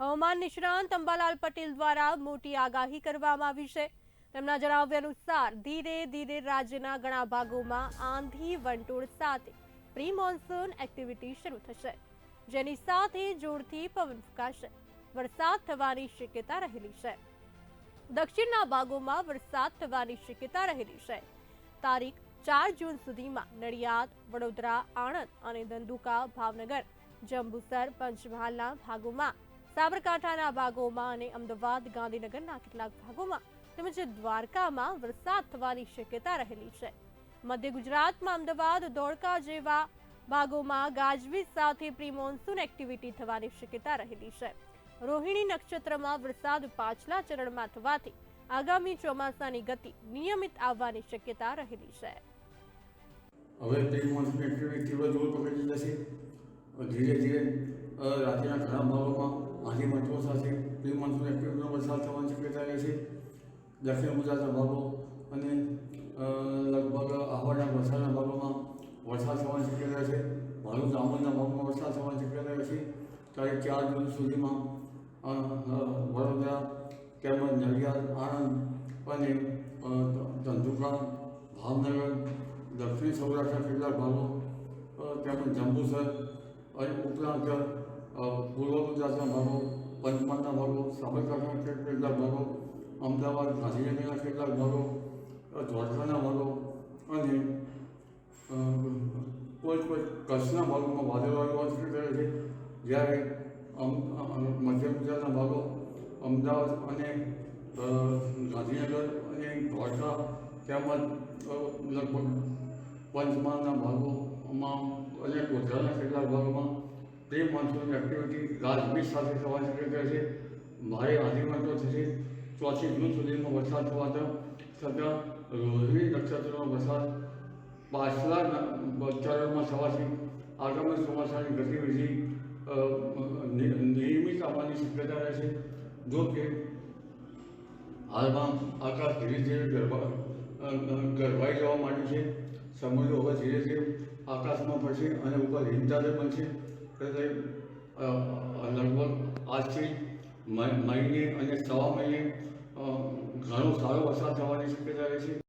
હવામાન નિષ્ણાંત અંબાલાલ પટેલ દ્વારા મોટી આગાહી કરવામાં આવી છે. તેમના જણાવ્યા અનુસાર, ધીરે ધીરે રાજ્યના ઘણા ભાગોમાં આંધી વંટોળ સાથે પ્રી મોન્સૂન એક્ટિવિટી શરૂ થશે, જેની સાથે જોરથી પવન ફૂંકાશે. વરસાદ થવાની શક્યતા રહેલી છે. દક્ષિણના ભાગોમાં વરસાદ થવાની શક્યતા રહેલી છે. તારીખ ચાર જૂન સુધીમાં નડિયાદ, વડોદરા, આણંદ અને ધંધુકા, ભાવનગર, જંબુસર, પંચમહાલના ભાગોમાં સાબરકાંઠાના ભાગોમાં અને અમદાવાદ, ગાંધીનગરના કેટલાક ભાગોમાં તેમજ દ્વારકામાં વરસાદ થવાની શક્યતા રહેલી છે. મધ્ય ગુજરાતમાં અમદાવાદ, ધોળકા જેવા ભાગોમાં ગાજવીજ સાથે પ્રી મોન્સૂન એક્ટિવિટી થવાની શક્યતા રહેલી છે. રોહિણી નક્ષત્રમાં વરસાદ પાછલા ચરણમાં થવાથી આગામી ચોમાસાની ગતિ નિયમિત આવવાની શક્યતા રહેલી છે. હવે પ્રી એક્ટિવિટી તીવ્ર જોર પકડી જશે ધીરે ધીરે રાજ્યના ઘણા ભાગોમાં આંધી મચવો સાથે પ્રી મોન્સૂન એક્ટિવિટીનો વરસાદ થવાની શક્યતા રહે છે. દક્ષિણ ગુજરાતના ભાગો અને લગભગ આહવાના વરસાદના ભાગોમાં વરસાદ થવાની શક્યતા છે. ભરૂચ દામોદના ભાગોમાં વરસાદ થવાની શક્યતા રહે છે. તારીખ ચાર જૂન સુધીમાં વડોદરા તેમજ નડિયાદ, આણંદ અને ધંધુકા, ભાવનગર, દક્ષિણ સૌરાષ્ટ્રના કેટલાક ભાગો તેમજ જંબુસર અને ઉપરાંત અ, પૂર્વ ગુજરાતના ભાગો પંચમહાલના સાબરકાંઠાના કેટલાક ભાગો, અમદાવાદ, ગાંધીનગરના કેટલાક ભાગો ધોળકાના ભાગો અને કોઈ કોઈ કચ્છના ભાગોમાં વાદળવાળું વાતાવરણ કરે છે, જ્યારે મધ્ય ગુજરાતના ભાગો, અમદાવાદ અને ગાંધીનગર અને ધોળકા તેમજ લગભગ પંચમહાલના ભાગોમાં અને ગોધરાના કેટલાક ભાગોમાં પ્રી મોન્સૂન એક્ટિવિટી ગાજવીજ સાથે થવાની શક્યતા છે. ભારે તો થશે ચોથી જૂન સુધીમાં વરસાદ થવાતા છતાં રોહિણી નક્ષત્રનો વરસાદ પાછલા ચરણમાં થવાથી આગામી ચોમાસાની ગતિવિધિ નિયમિત આવવાની શક્યતા રહે છે. જો કે, હાલમાં આકાશ ધીરે ધીરે ગરબા ગરબાઈ જવા માંડ્યું છે. સમુદ્ર હવે ધીરે ધીરે આકાશમાં પડશે અને ઉપર હિમચાદર બનશે લગભગ આજથી મહિને અને સવા મહિને ઘણો સારો વરસાદ થવાની શક્યતા રહે છે.